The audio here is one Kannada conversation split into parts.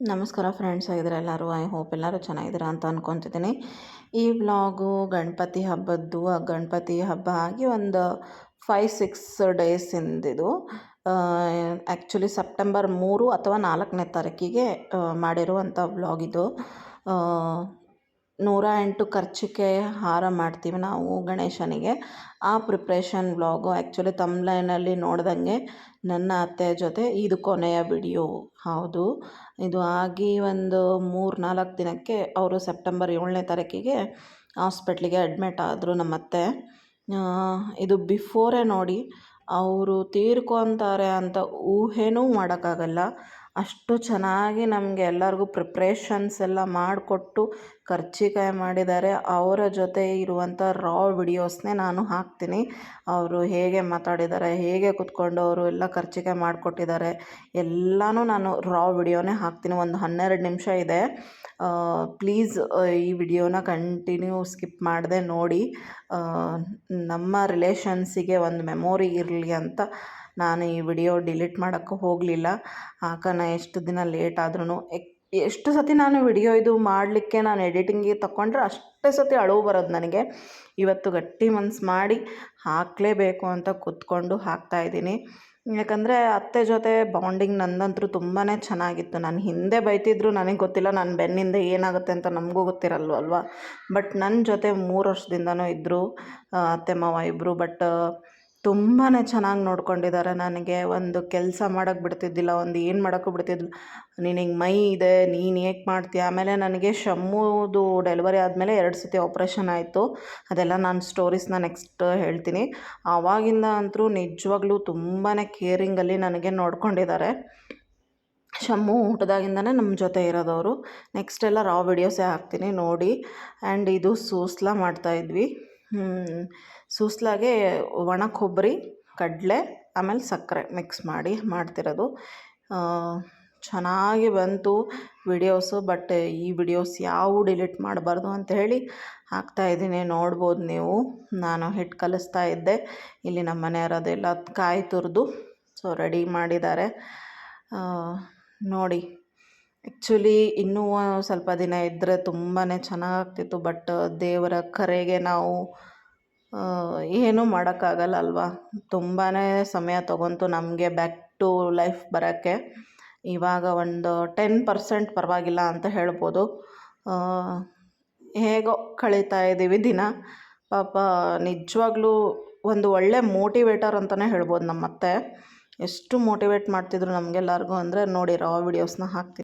ನಮಸ್ಕಾರ ಫ್ರೆಂಡ್ಸ್ ಆಗಿದ್ರೆ ಎಲ್ಲರೂ? ಐ ಹೋಪ್ ಎಲ್ಲರೂ ಚೆನ್ನಾಗಿದ್ದೀರಾ ಅಂತ ಅಂದ್ಕೊತಿದ್ದೀನಿ ಈ ವ್ಲಾಗು ಗಣಪತಿ ಹಬ್ಬದ್ದು, ಆ ಗಣಪತಿ ಹಬ್ಬ ಆಗಿ ಒಂದು ಫೈವ್ ಸಿಕ್ಸ್ ಡೇಸಿಂದಿದು ಆ್ಯಕ್ಚುಲಿ ಸೆಪ್ಟೆಂಬರ್ ಮೂರು ಅಥವಾ ನಾಲ್ಕನೇ ತಾರೀಕಿಗೆ ಮಾಡಿರುವಂಥ ವ್ಲಾಗ್ ಇದು. ನೂರ ಎಂಟು ಖರ್ಚಿಗೆ ಹಾರ ಮಾಡ್ತೀವಿ ನಾವು ಗಣೇಶನಿಗೆ. ಆ ಪ್ರಿಪ್ರೇಷನ್ ವ್ಲಾಗು ಆ್ಯಕ್ಚುಲಿ ತಮ್ಲೈನಲ್ಲಿ ನೋಡ್ದಂಗೆ ನನ್ನ ಅತ್ತೆ ಜೊತೆ ಇದು ಕೊನೆಯ ವಿಡಿಯೋ ಹೌದು. ಇದು ಆಗಿ ಒಂದು ಮೂರು ನಾಲ್ಕು ದಿನಕ್ಕೆ ಅವರು ಸೆಪ್ಟೆಂಬರ್ ಏಳನೇ ತಾರೀಕಿಗೆ ಹಾಸ್ಪಿಟ್ಲಿಗೆ ಅಡ್ಮಿಟ್ ಆದರು ನಮ್ಮ ಅತ್ತೆ ಇದು ಬಿಫೋರೇ ನೋಡಿ. ಅವರು ತೀರ್ಕೊತಾರೆ ಅಂತ ಊಹೆನೂ ಮಾಡೋಕ್ಕಾಗಲ್ಲ. ಅಷ್ಟು ಚೆನ್ನಾಗಿ ನಮಗೆ ಎಲ್ಲರಿಗೂ ಪ್ರಿಪ್ರೇಷನ್ಸ್ ಎಲ್ಲ ಮಾಡಿಕೊಟ್ಟು ಕರ್ಜಿಕಾಯಿ ಮಾಡಿದ್ದಾರೆ. ಅವರ ಜೊತೆ ಇರುವಂಥ ರಾ ವಿಡಿಯೋಸ್ನೇ ನಾನು ಹಾಕ್ತೀನಿ. ಅವರು ಹೇಗೆ ಮಾತಾಡಿದ್ದಾರೆ, ಹೇಗೆ ಕುತ್ಕೊಂಡು ಅವರು ಎಲ್ಲ ಕರ್ಜಿಕಾಯಿ ಮಾಡಿಕೊಟ್ಟಿದ್ದಾರೆ, ಎಲ್ಲನೂ ನಾನು ರಾ ವಿಡಿಯೋನೇ ಹಾಕ್ತೀನಿ. ಒಂದು ಹನ್ನೆರಡು ನಿಮಿಷ ಇದೆ. ಪ್ಲೀಸ್ ಈ ವಿಡಿಯೋನ ಕಂಟಿನ್ಯೂ ಸ್ಕಿಪ್ ಮಾಡದೆ ನೋಡಿ. ನಮ್ಮ ರಿಲೇಷನ್ಸಿಗೆ ಒಂದು ಮೆಮೊರಿ ಇರಲಿ ಅಂತ ನಾನು ಈ ವಿಡಿಯೋ ಡಿಲೀಟ್ ಮಾಡೋಕ್ಕೂ ಹೋಗಲಿಲ್ಲ. ಹಾಕೋಣ ಎಷ್ಟು ದಿನ ಲೇಟ್ ಆದ್ರೂ ಎಷ್ಟು ಸತಿ ನಾನು ವಿಡಿಯೋ ಇದು ಮಾಡಲಿಕ್ಕೆ ನಾನು ಎಡಿಟಿಂಗಿಗೆ ತಗೊಂಡ್ರೆ ಅಷ್ಟೇ ಸತಿ ಅಳುವು ಬರೋದು ನನಗೆ. ಇವತ್ತು ಗಟ್ಟಿ ಮನ್ಸು ಮಾಡಿ ಹಾಕಲೇಬೇಕು ಅಂತ ಕೂತ್ಕೊಂಡು ಹಾಕ್ತಾಯಿದ್ದೀನಿ ಯಾಕಂದರೆ ಅತ್ತೆ ಜೊತೆ ಬಾಂಡಿಂಗ್ ನಂದಂತೂ ತುಂಬಾ ಚೆನ್ನಾಗಿತ್ತು. ನಾನು ಹಿಂದೆ ಬೈತಿದ್ರು ನನಗೆ ಗೊತ್ತಿಲ್ಲ ನನ್ನ ಬೆನ್ನಿಂದ ಏನಾಗುತ್ತೆ ಅಂತ ನಮಗೂ ಗೊತ್ತಿರಲ್ವ ಅಲ್ವಾ? ಬಟ್ ನನ್ನ ಜೊತೆ ಮೂರು ವರ್ಷದಿಂದನೂ ಇದ್ದರು ಅತ್ತೆ, ಮಾವ ಇಬ್ಬರು ಬಟ್ ತುಂಬಾ ಚೆನ್ನಾಗಿ ನೋಡ್ಕೊಂಡಿದ್ದಾರೆ ನನಗೆ. ಒಂದು ಕೆಲಸ ಮಾಡೋಕ್ಕೆ ಬಿಡ್ತಿದ್ದಿಲ್ಲ, ಒಂದು ಏನು ಮಾಡೋಕ್ಕೂ ಬಿಡ್ತಿದ್ದಿಲ್ಲ. ನಿನಗೆ ಮೈ ಇದೆ, ನೀನು ಹೇಗೆ ಮಾಡ್ತೀಯ ಆಮೇಲೆ ನನಗೆ ಶಮ್ಮುದು ಡೆಲಿವರಿ ಆದಮೇಲೆ ಎರಡು ಸತಿ ಆಪ್ರೇಷನ್ ಆಯಿತು. ಅದೆಲ್ಲ ನಾನು ಸ್ಟೋರೀಸ್ನ ನೆಕ್ಸ್ಟ್ ಹೇಳ್ತೀನಿ. ಆವಾಗಿಂದ ಅಂತೂ ನಿಜವಾಗ್ಲೂ ತುಂಬಾ ಕೇರಿಂಗಲ್ಲಿ ನನಗೆ ನೋಡ್ಕೊಂಡಿದ್ದಾರೆ ಶಮ್ಮು ಊಟದಾಗಿಂದನೇ ನಮ್ಮ ಜೊತೆ ಇರೋದವರು. ನೆಕ್ಸ್ಟ್ ಎಲ್ಲ ರಾ ವಿಡಿಯೋಸೇ ಹಾಕ್ತೀನಿ ನೋಡಿ. ಆ್ಯಂಡ್ ಇದು ಸೂಸ್ಲಾ ಮಾಡ್ತಾಯಿದ್ವಿ ಸೂಸ್ಲಾಗೆ ಒಣ ಕೊಬ್ಬರಿ ಕಡಲೆ, ಆಮೇಲೆ ಸಕ್ಕರೆ ಮಿಕ್ಸ್ ಮಾಡಿ ಮಾಡ್ತಿರೋದು. ಚೆನ್ನಾಗಿ ಬಂತು ವಿಡಿಯೋಸು ಬಟ್ ಈ ವಿಡಿಯೋಸ್ ಯಾವು ಡಿಲೀಟ್ ಮಾಡಬಾರ್ದು ಅಂತ ಹೇಳಿ ಹಾಕ್ತಾ ಇದ್ದೀನಿ. ನೋಡ್ಬೋದು ನೀವು. ನಾನು ಹಿಟ್ಟು ಕಲಿಸ್ತಾ ಇದ್ದೆ. ಇಲ್ಲಿ ನಮ್ಮ ಮನೆಯವರದೆಲ್ಲ ಕಾಯಿ ತುರಿದು ಸೊ ರೆಡಿ ಮಾಡಿದ್ದಾರೆ. ನೋಡಿ. ಆ್ಯಕ್ಚುಲಿ ಇನ್ನೂ ಸ್ವಲ್ಪ ದಿನ ಇದ್ದರೆ ತುಂಬಾ ಚೆನ್ನಾಗಾಗ್ತಿತ್ತು, ಬಟ್ ದೇವರ ಕರೆಗೆ ನಾವು ಏನೂ ಮಾಡೋಕ್ಕಾಗಲ್ಲ ಅಲ್ವಾ? ತುಂಬಾ ಸಮಯ ತೊಗೊಂತು ನಮಗೆ ಬ್ಯಾಕ್ ಟು ಲೈಫ್ ಬರೋಕ್ಕೆ. ಇವಾಗ ಒಂದು ಟೆನ್ ಪರ್ಸೆಂಟ್ ಪರವಾಗಿಲ್ಲ ಅಂತ ಹೇಳ್ಬೋದು. ಹೇಗೋ ಕಳೀತಾ ಇದ್ದೀವಿ ದಿನ. ಪಾಪ ನಿಜವಾಗ್ಲೂ ಒಂದು ಒಳ್ಳೆ ಮೋಟಿವೇಟರ್ ಅಂತಲೇ ಹೇಳ್ಬೋದು ನಮ್ಮ ಅತ್ತೆ ಎಷ್ಟು ಮೋಟಿವೇಟ್ ಮಾಡ್ತಿದ್ರು ನಮಗೆಲ್ಲರಿಗೂ ಅಂದರೆ ನೋಡಿರೋ ವಿಡಿಯೋಸ್ನ ಹಾಕ್ತೀನಿ.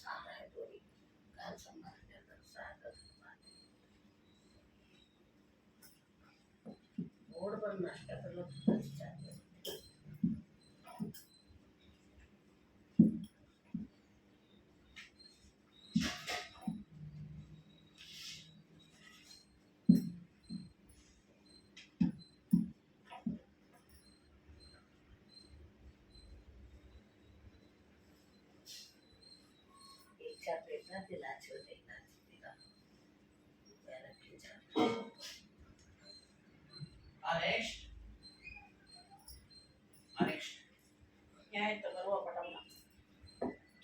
啥太多，干什么 तेल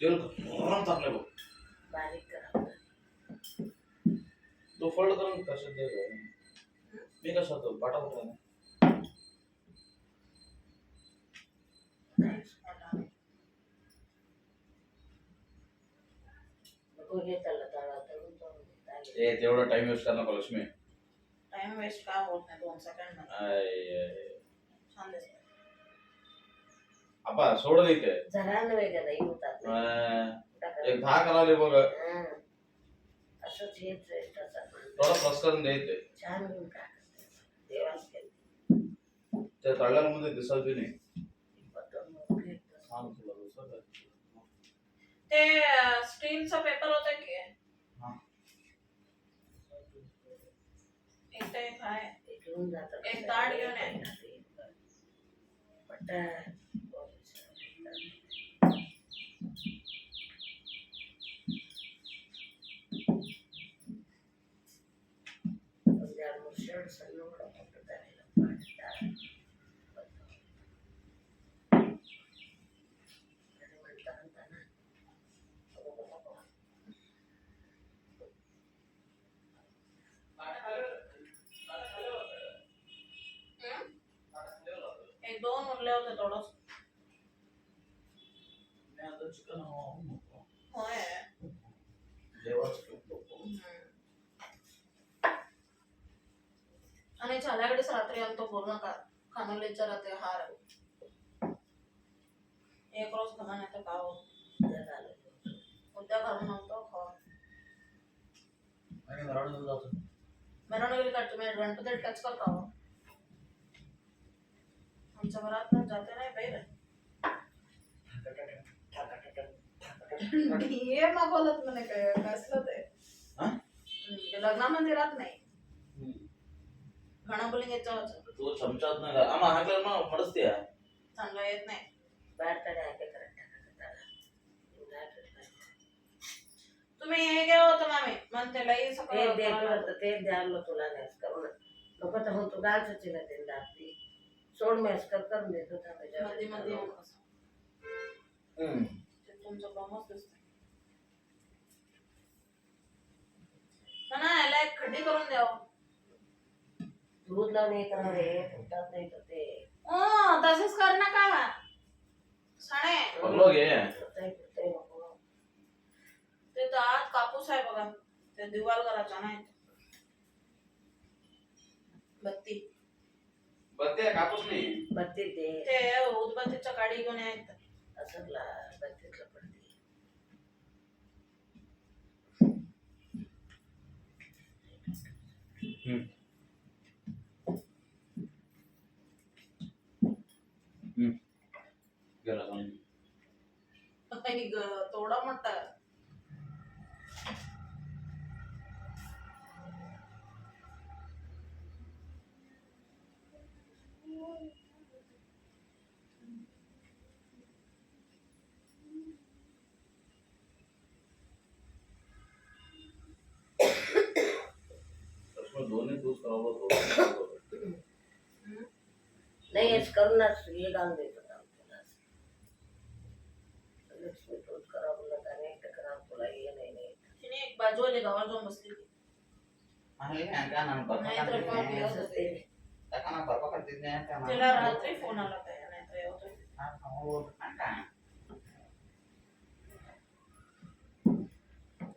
गरम टाकलं बघ। बारीक करा. तो फोल्ड करून कसं दे. मी कसं होतो बाटा होतो नको हे त्याला तळा तळून तळून देता येईल. ए तेवढा टाइम वेस्ट करू नको लक्ष्मी टाइम वेस्ट काय होत नाही दोन सेकंड आय, आय. छान दिसत अप्पा सोड इथे जरा नव्हे का नाही होतात अं, टाका. एक दहा कराले बघ हं. असंच हेच आहे तसं पण. थोडा प्लस करून द्यायचे छान होऊन टाकायचं. देवाच केलं. त्या तळल्यामध्ये दिसत बी नाही वगैरे आहे. ते स्टीलचा पेपर काय? घेऊन जातात. एक ताट घेऊन यायला पण त्या lot of now the chicken. Oh yeah. They एक रोज खाना उद्या आमच्या घरात जाते नाही बाहेर हे मग बोलत म्हणे काय कसलं ते. लग्नामध्ये राहत नाही. घणा बोलिंग याच्यावर तो चमचात नाही का आम्हा हाकलं ना पडच ते चांगला येत नाही. बाहेर तरी आहे तुम्ही हे घ्या होतं मामी. म्हणते लई ते सकाळी द्यायला तुला द्यायचं करून. नको तर हो तू गाच ना ते. सोड मेस कर करून देतो मध्ये मध्ये येऊन ते तुमचं ना याला एक खड्डी करून द्यावं. दूध लावून हे करणार हे फुटतात नाही तर ते. ओ तसेच कर ना का साणे पगलो घे फुटतंय फुटतंय नको. ते तर आत कापूस आहे बघा. ते दिवाल करायचा नाही. बत्ती. बत्ती कापूस नाही बत्ती ते. ते उदबत्तीच्या काडी घेऊन यायचं. असं ला बत्तीतलं पडते. हम्म. हम्म. गेला ग- तोडा मोठा. ना శ్రీరామ్ लक्ष्मी तो करावला जाणे कराव तुला ये नाही नाही। तिने एक बाजू आले गावाला जाऊन बसली आहे ना का ना बरं करते नाही तिला रात्री फ़ोन आला काय नाही तर येतो हा। हो का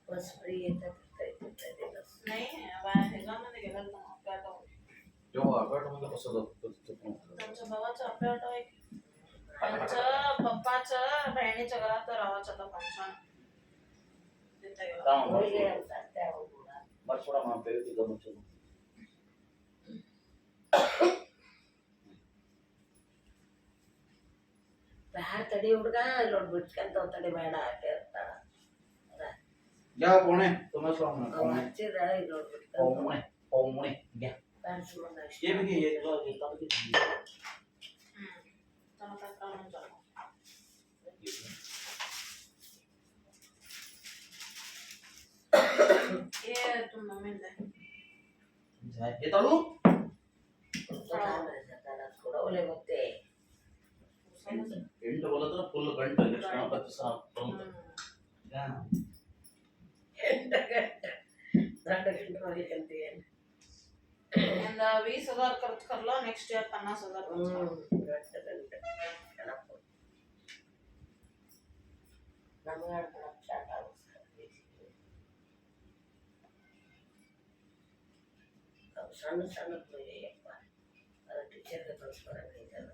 बस फ्री येतात नाही बाहेर गावामध्ये गेला ना काय आठवण. जेव्हा अपार्टमेंटला कसं जातो त्यांच्या भावाचं आपल्या आठवण आहे की. त्यांच्या पप्पाच्या बहिणीच्या घरात रावायचं होतं फंक्शन तिथे गेला. ಹೋಳಿಗೆ ಅಂತ ಅಷ್ಟೇ ಅವ್ರು ಕೂಡ. ಬರ್ಸ್ಕೊಡ ಮಾಡ್ತೇವೆ ಈಗ ಮುಂಚೆ ಬ್ಯಾಡ ತಡಿ ಹುಡ್ಗ ಇಲ್ಲೊಂದು ಬಿಡ್ಸ್ಕೊಂತ ತಡಿ ಬೇಡ ಆಟೆ ಇರ್ತಾಳ ಯಾವ ಪೋಣೆ ತುಂಬ ಸ್ವಾಮಿ ಅವ್ ಹಚ್ಚಿದ್ರ ಇಲ್ಲೊಂದು ಬಿಡ್ಕೊಂತ ಪೌಮಣೆ ಪೌಮಣೆ ఏమికి తనకి తన తక్కువ ఇతను ಎಂಟು ಹೊಲದ್ರ ಫುಲ್ ಗಂಟು ಎಷ್ಟು ಒಂಬತ್ತು ಸಾವಿರ ತೊಂದು ಎಂಟು ಗಂಟೆ ಗಂಟೆ ಗಂಟೆ ಹೋಗಿ ಅಂತ ಏನು यंदा वीस हजार खर्च करला नेक्स्ट इयर पन्नास हजार खर्च ಹ್ಞೂ करला. ಗಂಟೆ ಗಂಟೆ ಗಣಪ ನಮಗೆ ಗಣಪ ಸ್ಟಾರ್ಟ್ ಆಗುತ್ತೆ ಅವು ಸಣ್ಣ ಸಣ್ಣ ಅಪ್ಪ ಅದು ಟೀಚರ್ಗೆ ಕಳಿಸ್ಕೊಡಂಗಿಲ್ಲ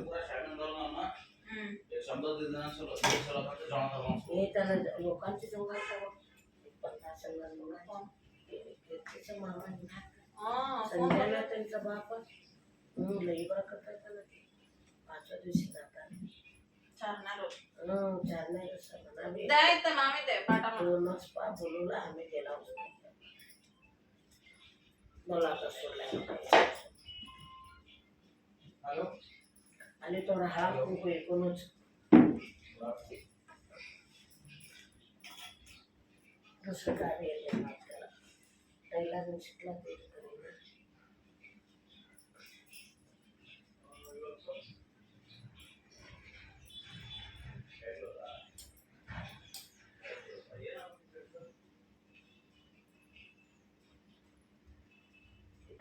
ಪೂರ ಶಾಣೆ हम्म. समजा दिनांचं दिवसाला फक्त संध्याला त्यांचा बाप लई बरा करतात ते. पाचव्या दिवशी जातात. आम्ही आम्ही गेला मला आता आणि थोडा हा खूप एकूणच दुसरं कार्य पहिला दिवशीतला ते.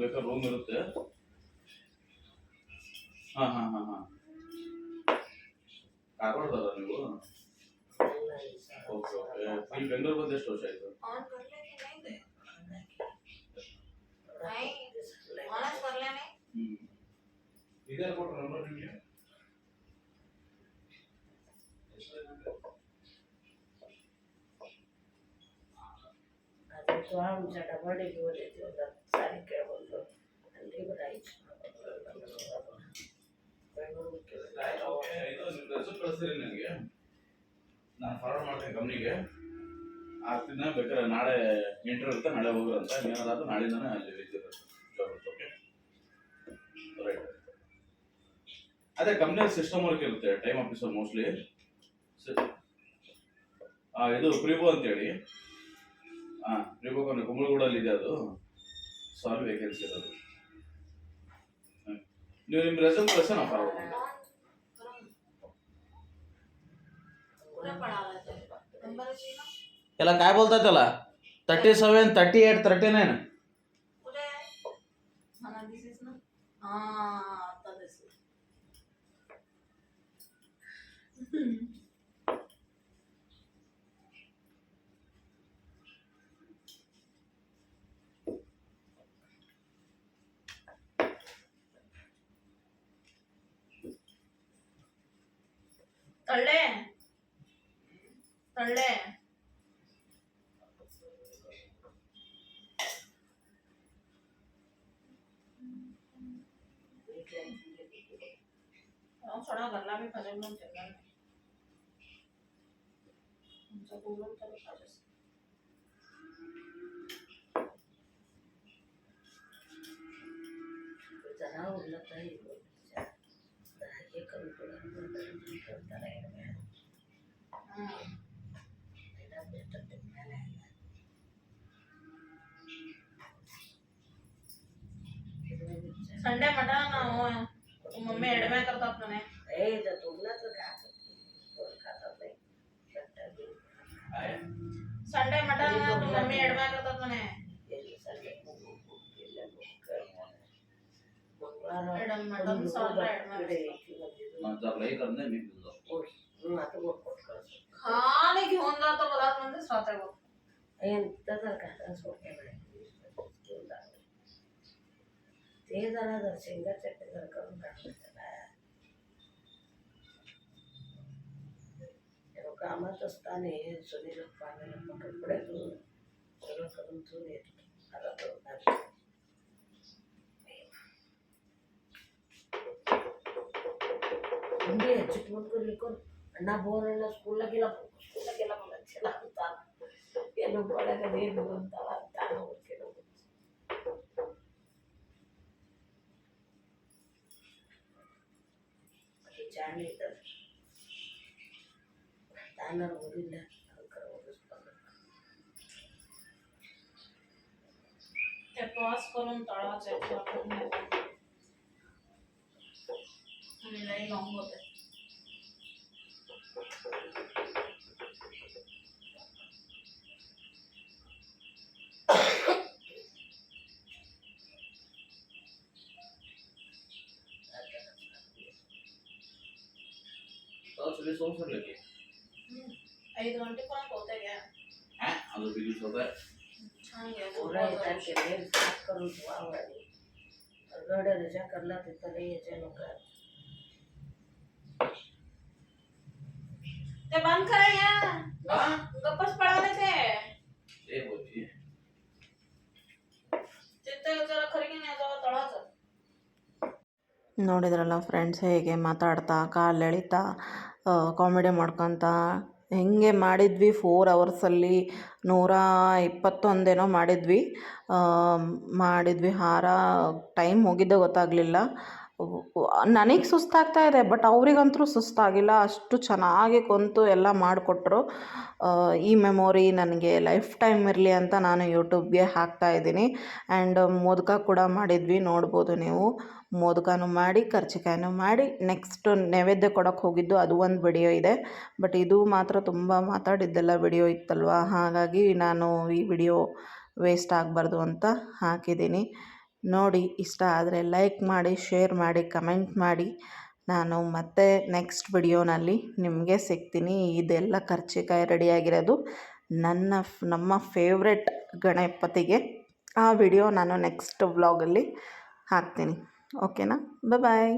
ಬೇಕಾದ್ರೆ ರೂಮ್ ಇರುತ್ತೆ ಹಾಂ ಹಾಂ ಹಾಂ ಹಾಂ ಕಾರವಾರದಾರ ನೀವು ಓಕೆ ಓಕೆ ಇಲ್ಲಿ ಬೆಂಗಳೂರು ಬಂದು ಎಷ್ಟು ವರ್ಷ ಆಯಿತು ಹ್ಞೂ ಇದೇ ಕೊಟ್ಟರು ನಂಬರ್ ನಿಮಗೆ ಸ್ವಾಮಿ ಚಟ ಮಾಡಿ ಹೋದೆ ಸಾರಿಗೆ ಒಂದು ಅಲ್ಲಿ ರಾಯಚೂರು ನನಗೆ ನಾನು ಫಾರ್ವರ್ಡ್ ಮಾಡ್ತೀನಿ ಕಂಪ್ನಿಗೆ ಆಗ್ತಿದ್ದ ದಿನ ಬೇಕಾದ್ರೆ ನಾಳೆ ಇಂಟರ್ವ್ಯೂ ಇರುತ್ತೆ, ನಾಳೆ ಹೋಗ್ರಂತ ಏನಾದರೂ ನಾಳಿಂದಾನೆ ಅಲ್ಲಿ ಇರುತ್ತೆ ಜಾಬ್ ಓಕೆ ರೈಟ್ ಅದೇ ಕಂಪ್ನಿ ಸಿಸ್ಟಮ್ ವರ್ಕ್ ಇರುತ್ತೆ ಟೈಮ್ ಆಫೀಸರ್ ಮೋಸ್ಟ್ಲಿ ಇದು ಪ್ರಿಬೋ ಅಂತೇಳಿ. ಹಾಂ ಪ್ರಿಬೋಗೌನ್ ಕುಂಬಳಗೂಡಲ್ಲಿ ಇದೆ ಅದು. ಸೊ ಅಲ್ಲಿ ವೇಕೆನ್ಸಿ ಇರೋದು. ನೀವು ನಿಮ್ಮ ತರ್ಟಿ ಸೆವೆನ್ ನಾವು ಏಟ್ ತರ್ಟಿ याला 떨래. 떨래. 어, 저랑 날라미 가져면 되겠네 진짜 노름대로 가졌어. 그잖아. 올라가 이거 나 이게 그 संडे मटा ना मम्मी एडमा करता तो मतलब नहीं संडे मटा ना तुम मम्मी एडमा करता तो नहीं एडम मटन सॉल्ट एडमा मज़ा ले करने भी। ఏదైనా ಶೇಂಗಾ ಚಟ್ನಿ ಕರ್ಕೊಂಡು ಹಾಕ್ಬಿಡ್ತಾರ ఒక అమతస్థాని సునీల పాలన ఎప్పుడే కదులుతూ లేదు. అలా ఉండి చుట్టుముట్టుకుని అన్న బోరన్న స్కూళ్ళకి స్కూళ్ళకి వెళ్ళకుండా చెల్లాగుతాను ఎల్లు కూడా నేను అంతా అంతాను ಜಾಣಿ ಇದ್ದಾರೆ ತಾನಾರು ಓದಿಲ್ಲ ಅದಕ್ಕೆ ಓದಿಸ್ತಾರೆ ತೆಪ್ಪ उपवास करून तळाचे पूर्ण आणि लई लॉंग होते उसमें सोचने लगे। ఐదు గంటలకు నాకు అవుతాయి కదా हैं? अब तो बिल्कुल होता है। हाँ, छान वो पूरा येतात की वेळ साफ़ करून ठेवा आवडावी रडर ज्या करला तिथं लई याच्या नका ते बंद करा या हाँ। गप्पच पडाले ते ನೋಡಿದ್ರಲ್ಲ ಫ್ರೆಂಡ್ಸ್ ಹೇಗೆ ಮಾತಾಡ್ತಾ, ಕಾಲು ಎಳಿತಾ ಕಾಮಿಡಿ ಮಾಡ್ಕೊತ. ಹೇಗೆ ಮಾಡಿದ್ವಿ? ಫೋರ್ ಅವರ್ಸಲ್ಲಿ ನೂರ ಇಪ್ಪತ್ತೊಂದೇನೋ ಮಾಡಿದ್ವಿ. ಮಾಡಿದ್ವಿ. ಹಾರ ಟೈಮ್ ಹೋಗಿದ್ದೇ ಗೊತ್ತಾಗಲಿಲ್ಲ. ನನಗೆ ಸುಸ್ತಾಗ್ತಾ ಇದೆ ಬಟ್ ಅವರಿಗಂತೂ ಸುಸ್ತಾಗಿಲ್ಲ. ಅಷ್ಟು ಚೆನ್ನಾಗಿ ಕುಂತು ಎಲ್ಲ ಮಾಡಿಕೊಟ್ರು. ಈ ಮೆಮೊರಿ ನನಗೆ ಲೈಫ್ ಟೈಮ್ ಇರಲಿ ಅಂತ ನಾನು ಯೂಟ್ಯೂಬ್ಗೆ ಹಾಕ್ತಾ ಇದ್ದೀನಿ. ಆ್ಯಂಡ್ ಮೋದಕ ಕೂಡ ಮಾಡಿದ್ವಿ, ನೋಡ್ಬೋದು ನೀವು. ಮೋದಕನೂ ಮಾಡಿ ಕರ್ಜಿಕಾಯಿನೂ ಮಾಡಿ. ನೆಕ್ಸ್ಟ್ ನೈವೇದ್ಯ ಕೊಡೋಕ್ಕೆ ಹೋಗಿದ್ದು ಅದು ಒಂದು ವಿಡಿಯೋ ಇದೆ. ಬಟ್ ಇದು ಮಾತ್ರ ತುಂಬ ಮಾತಾಡಿದ್ದೆಲ್ಲ ವಿಡಿಯೋ ಇತ್ತಲ್ವ? ಹಾಗಾಗಿ ನಾನು ಈ ವಿಡಿಯೋ ವೇಸ್ಟ್ ಆಗಬಾರ್ದು ಅಂತ ಹಾಕಿದ್ದೀನಿ. ನೋಡಿ ಇಷ್ಟ ಆದರೆ ಲೈಕ್ ಮಾಡಿ ಶೇರ್ ಮಾಡಿ ಕಮೆಂಟ್ ಮಾಡಿ. ನಾನು ಮತ್ತೆ ನೆಕ್ಸ್ಟ್ ವಿಡಿಯೋನಲ್ಲಿ ನಿಮಗೆ ಸಿಗ್ತೀನಿ. ಇದೆಲ್ಲ ಖರ್ಚಿಕಾಯಿ ರೆಡಿಯಾಗಿರೋದು. ನನ್ನ ನಮ್ಮ ಫೇವ್ರೆಟ್ ಗಣಪತಿಗೆ ಆ ವಿಡಿಯೋ ನಾನು ನೆಕ್ಸ್ಟ್ ವ್ಲಾಗಲ್ಲಿ ಹಾಕ್ತೀನಿ. ಓಕೆನಾ ಬಾಯ್